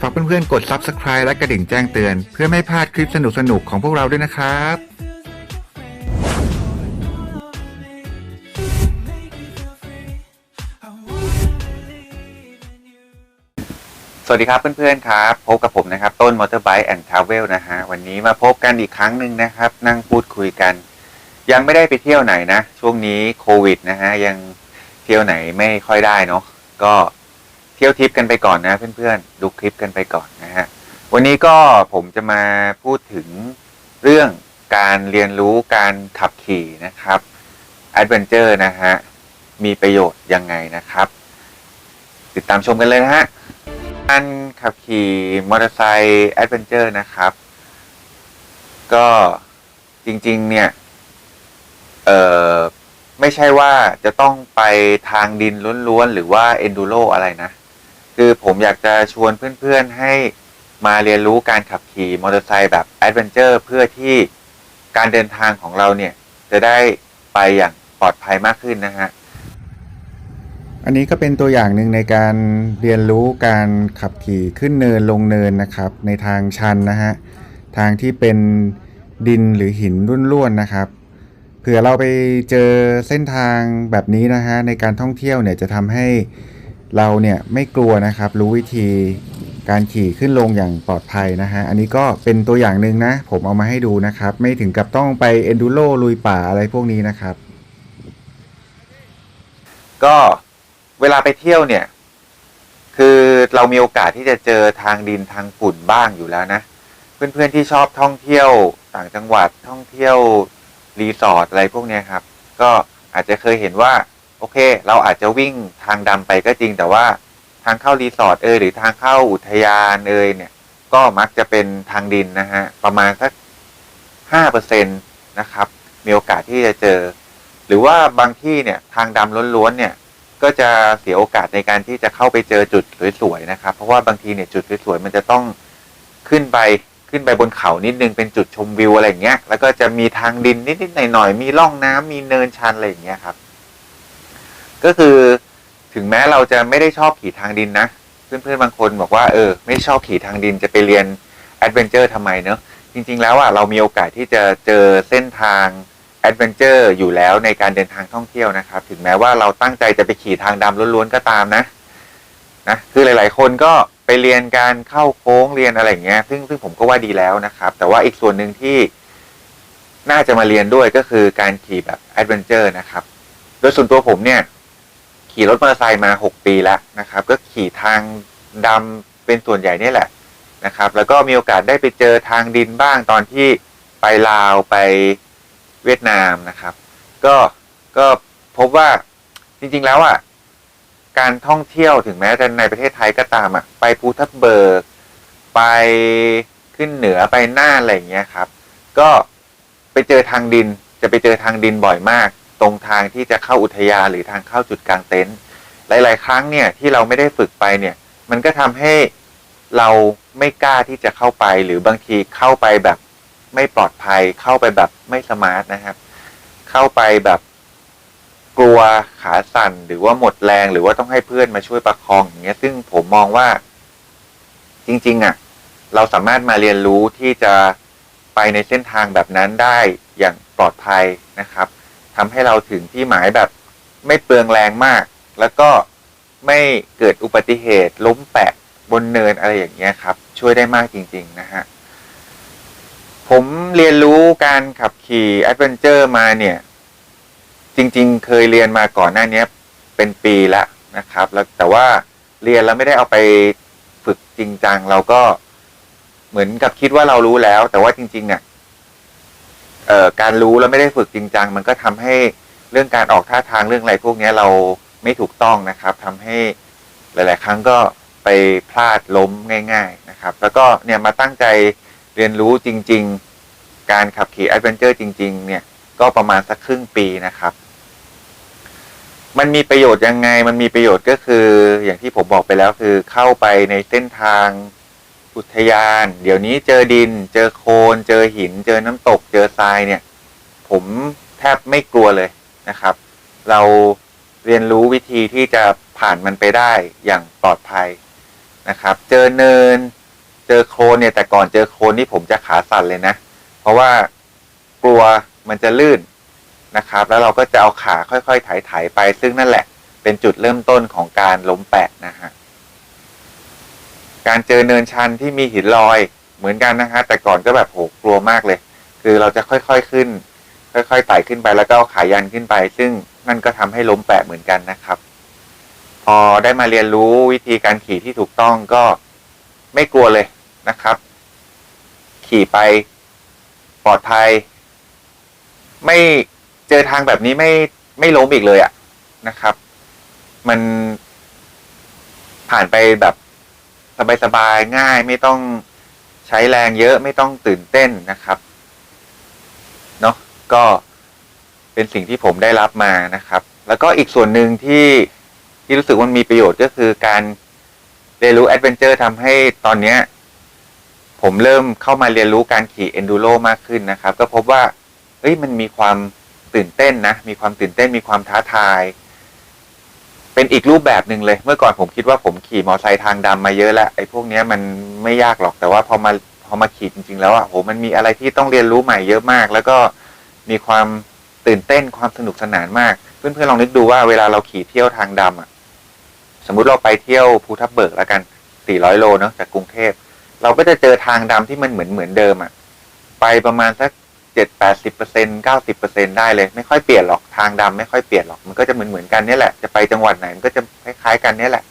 ฝากเพื่อนๆ กด Subscribe และกระดิ่งแจ้งเตือน เพื่อไม่พลาดคลิปสนุกๆ ของพวกเราด้วยนะครับสวัสดีครับเพื่อนๆครับ พบกับผมนะครับ ต้นมอเตอร์ไบค์แอนด์ทราเวลนะฮะ วันนี้มาพบกันอีกครั้งหนึ่งนะครับ นั่งพูดคุยกัน ยังไม่ได้ไปเที่ยวไหนนะ ช่วงนี้โควิดนะฮะ ยังเที่ยวไหนไม่ค่อยได้เนาะก็ ที่ยวทริปกันไปก่อนนะเพื่อนๆ ดูคลิปกันไปก่อนนะฮะ วันนี้ก็ผมจะมาพูดถึงเรื่องการเรียนรู้การขับขี่นะครับแอดเวนเจอร์นะฮะ มีประโยชน์ยังไงนะครับ ติดตามชมกันเลยนะฮะ การขับขี่มอเตอร์ไซค์แอดเวนเจอร์นะครับ ก็จริงๆเนี่ย เอ่อ ไม่ใช่ว่าจะต้องไปทางดินล้วนๆ หรือว่าเอนดูโรอะไรนะ คือผมอยากจะชวนเพื่อนๆให้มาเรียนรู้การขับขี่มอเตอร์ไซค์แบบแอดเวนเจอร์เพื่อที่การเดินทางของเราเนี่ยจะได้ไปอย่างปลอดภัยมากขึ้นนะฮะ อันนี้ก็เป็นตัวอย่างหนึ่งในการเรียนรู้การขับขี่ขึ้นเนินลงเนินนะครับ ในทางชันนะฮะ ทางที่เป็นดินหรือหินร่วนๆนะครับ เผื่อเราไปเจอเส้นทางแบบนี้นะฮะในการท่องเที่ยวเนี่ยจะทำให้ เราเนี่ยไม่กลัวนะครับ รู้วิธีการขี่ขึ้นลงอย่างปลอดภัยนะฮะ อันนี้ก็เป็นตัวอย่างหนึ่งนะ ผมเอามาให้ดูนะครับ ไม่ถึงกับต้องไปเอนดูโรลุยป่าอะไรพวกนี้นะครับ ก็เวลาไปเที่ยวเนี่ย คือเรามีโอกาสที่จะเจอทางดินทางฝุ่นบ้างอยู่แล้วนะ เพื่อนๆที่ชอบท่องเที่ยวต่างจังหวัดท่องเที่ยวรีสอร์ทอะไรพวกนี้ครับ ก็อาจจะเคยเห็นว่า โอเค เราอาจจะวิ่งทางดำไปก็จริง แต่ว่าทางเข้ารีสอร์ทเอยหรือทางเข้าอุทยานเอยเนี่ย ก็มักจะเป็นทางดินนะฮะ ประมาณสักห้าเปอร์เซ็นตนะครับ มีโอกาสที่จะเจอ หรือว่าบางที่เนี่ยทางดำล้วนๆเนี่ย ก็จะเสียโอกาสในการที่จะเข้าไปเจอจุดสวยๆนะครับ เพราะว่าบางทีเนี่ยจุดสวยๆมันจะต้องขึ้นไปขึ้นไปบนเขานิดนึงเป็นจุดชมวิวอะไรอย่างเงี้ย แล้วก็จะมีทางดินนิดๆหน่อยๆมีร่องน้ำมีเนินชันอะไรอย่างเงี้ยครับ ก็คือถึงแม้เราจะไม่ได้ชอบขี่ทางดินนะ เพื่อนๆบางคนบอกว่าเออ ไม่ชอบขี่ทางดินจะไปเรียนแอดเวนเจอร์ทำไมเนอะจริง ๆ แล้วอะเรามีโอกาสที่จะเจอเส้นทางแอดเวนเจอร์อยู่แล้วในการเดินทางท่องเที่ยวนะครับ ถึงแม้ว่าเราตั้งใจจะไปขี่ทางดำล้วนๆก็ตามนะนะคือหลาย ๆ คนก็ไปเรียนการเข้าโค้งเรียนอะไรอย่างเงี้ย ซึ่งซึ่งผมก็ว่าดีแล้วนะครับ แต่ว่าอีกส่วนหนึ่งที่น่าจะมาเรียนด้วยก็คือการขี่แบบแอดเวนเจอร์นะครับ โดยส่วนตัวผมเนี่ย ขี่รถมอเตอร์ไซค์มา6ปีแล้วนะครับ ก็ขี่ทางดำเป็นส่วนใหญ่นี่แหละนะครับ แล้วก็มีโอกาสได้ไปเจอทางดินบ้างตอนที่ไปลาวไปเวียดนามนะครับ ก็ก็พบว่าจริงๆแล้วอะการท่องเที่ยวถึงแม้จะในประเทศไทยก็ตามอะไปภูทับเบิก ไปขึ้นเหนือไปหน่าอะไรอย่างเงี้ยครับ ก็ไปเจอทางดินจะไปเจอทางดินบ่อยมาก ตรงทางที่จะเข้าอุทยานหรือทางเข้าจุดกลางเต็นท์หลาย ๆ ครั้งเนี่ยที่เราไม่ได้ฝึกไปเนี่ย มันก็ทำให้เราไม่กล้าที่จะเข้าไป หรือบางทีเข้าไปแบบไม่ปลอดภัย เข้าไปแบบไม่สมาร์ทนะครับ เข้าไปแบบกลัวขาสั่นหรือว่าหมดแรง หรือว่าต้องให้เพื่อนมาช่วยประคองอย่างเงี้ย ซึ่งผมมองว่า จริง ๆอะ เราสามารถมาเรียนรู้ที่จะไปในเส้นทางแบบนั้นได้อย่างปลอดภัยนะครับ ทำให้เราถึงที่หมายแบบไม่เปลืองแรงมาก แล้วก็ไม่เกิดอุบัติเหตุล้มแปะบนเนินอะไรอย่างเงี้ยครับ ช่วยได้มากจริง ๆ นะฮะ ผมเรียนรู้การขับขี่แอดเวนเจอร์มาเนี่ย จริง ๆ เคยเรียนมาก่อนหน้านี้เป็นปีล้วนะครับ แล้วแต่ว่าเรียนแล้วไม่ได้เอาไปฝึกจริงจังเราก็เหมือนกับคิดว่าเรารู้แล้ว แต่ว่าจริง ๆ เนี่ย เอ่อการรู้แล้วไม่ได้ฝึกจริงจัง มันก็ทำให้เรื่องการออกท่าทางเรื่องอะไรพวกนี้เราไม่ถูกต้องนะครับทำให้หลาย ๆ ครั้งก็ไปพลาดล้มง่าย ๆนะครับ แล้วก็เนี่ยมาตั้งใจเรียนรู้จริง ๆ การขับขี่แอดเวนเจอร์จริง ๆ เนี่ยก็ประมาณสักครึ่งปีนะครับ มันมีประโยชน์ยังไง มันมีประโยชน์ก็คืออย่างที่ผมบอกไปแล้วคือเข้าไปในเส้นทาง อุทยาน เดี๋ยวนี้เจอดิน เจอโคลนเจอหิน เจอน้ำตก เจอทรายเนี่ย ผมแทบไม่กลัวเลยนะครับ เราเรียนรู้วิธีที่จะผ่านมันไปได้อย่างปลอดภัยนะครับ เจอเนิน เจอโคลนเนี่ย แต่ก่อนเจอโคลนนี่ผมจะขาสั่นเลยนะ เพราะว่ากลัวมันจะลื่นนะครับ แล้วเราก็จะเอาขาค่อยๆไถๆไป ซึ่งนั่นแหละเป็นจุดเริ่มต้นของการล้มแปะนะฮะ การเจอเนินชันที่มีหินลอยเหมือนกันนะฮะแต่ก่อนก็แบบโหกลัวมากเลย คือเราจะค่อยๆขึ้น ค่อยๆไต่ขึ้นไปแล้วก็เอาขายันขึ้นไป ซึ่งนั่นก็ทำให้ล้มแปะเหมือนกันนะครับ พอได้มาเรียนรู้วิธีการขี่ที่ถูกต้องก็ไม่กลัวเลยนะครับ ขี่ไปปลอดภัย ไม่เจอทางแบบนี้ไม่ไม่ล้มอีกเลยอะนะครับ มันผ่านไปแบบ สบายๆง่ายไม่ต้องใช้แรงเยอะไม่ต้องตื่นเต้นนะครับเนาะก็เป็นสิ่งที่ผมได้รับมานะครับ แล้วก็อีกส่วนหนึ่งที่ที่รู้สึกว่ามันมีประโยชน์ก็คือการเรียนรู้แอดเวนเจอร์ทำให้ตอนเนี้ย ผมเริ่มเข้ามาเรียนรู้การขี่เอนดูโรมากขึ้นนะครับ ก็พบว่าเฮ้ยมันมีความตื่นเต้นนะ มีความตื่นเต้นมีความท้าทาย เป็นอีกรูปแบบหนึ่งเลย เมื่อก่อนผมคิดว่าผมขี่มอเตอร์ไซค์ทางดำมาเยอะแล้วไอ้พวกเนี้ยมันไม่ยากหรอกแต่ว่าพอมาพอมาขี่จริง ๆ แล้วอะโหมันมีอะไรที่ต้องเรียนรู้ใหม่เยอะมาก แล้วก็มีความตื่นเต้นความสนุกสนานมาก เพื่อนๆลองนึกดูว่าเวลาเราขี่เที่ยวทางดำอะสมมุติเราไปเที่ยวภูทับเบิกแล้วกัน 400 โลเนาะจากกรุงเทพ เราก็จะเจอทางดำที่มันเหมือนเหมือนเดิมอะ ไปประมาณสัก เจ็ดแปดสิบเปอร์เซ็นเก้าสิบเปอร์เซ็นได้เลย ไม่ค่อยเปลี่ยนหรอกทางดำไม่ค่อยเปลี่ยนหรอกมันก็จะเหมือนเหมือนกันนี่แหละจะไปจังหวัดไหนมันก็จะคล้ายๆกันนี่แหละ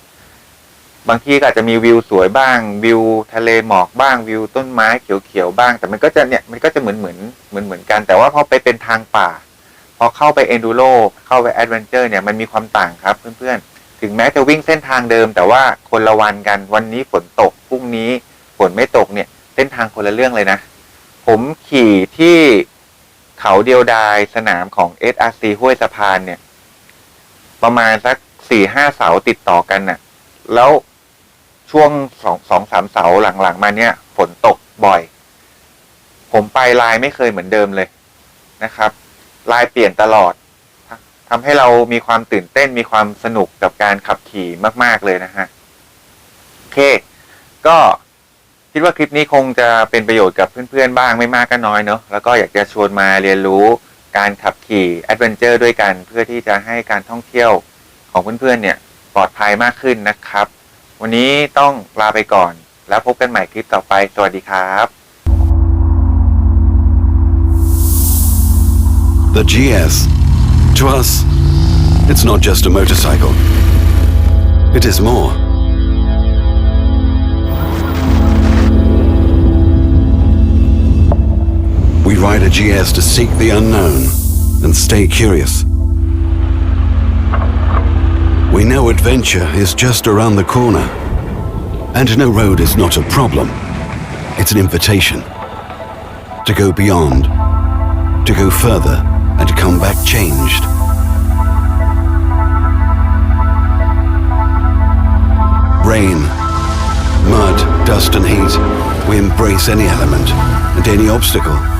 บางทีก็อาจจะมีวิวสวยบ้าง วิวทะเลหมอกบ้างวิวต้นไม้เขียวๆบ้าง แต่มันก็จะเนี่ยมันก็จะเหมือนเหมือนเหมือนเหมือนกัน แต่ว่าพอไปเป็นทางป่า พอเข้าไปเอนดูโรเข้าไปแอดเวนเจอร์เนี่ยมันมีความต่างครับเพื่อนๆถึงแม้จะวิ่งเส้นทางเดิม แต่ว่าคนละวันกันวันนี้ฝนตกพรุ่งนี้ฝนไม่ตกเนี่ยเส้นทางคนละเรื่องเลยนะ ผมขี่ที่เขาเดียวดายสนามของ SRC ห้วยสะพานเนี่ย ประมาณสักสี่ห้าเสาติดต่อกันน่ะ แล้วช่วงสองสองสามเสาหลังๆ มาเนี่ยฝนตกบ่อย ผมไปลายไม่เคยเหมือนเดิมเลยนะครับ ลายเปลี่ยนตลอดทำให้เรามีความตื่นเต้นมีความสนุกกับการขับขี่มาก ๆเลยนะฮะโอเค ก็ ดว่าคลิปนี้คงจะเป็นประโยชน์กับเพื่อนๆบ้างไม่มากก็น้อยเนอะแล้วก็อยากจะชวนมาเรียนรู้การขับขี่แอดเวนเจอร์ด้วยกันเพื่อที่จะให้การท่องเที่ยวของเพื่อนๆเนี่ยปลอดภัยมากขึ้นนะครับ วันนี้ต้องลาไปก่อน แล้วพบกันใหม่คลิปต่อไป สวัสดีครับ The GS. To us, it's not just a motorcycle. It is more. We ride a GS to seek the unknown and stay curious. We know adventure is just around the corner. And no road is not a problem. It's an invitation to go beyond to go further and to come back changed. Rain, mud, dust, and heat, we embrace any element and any obstacle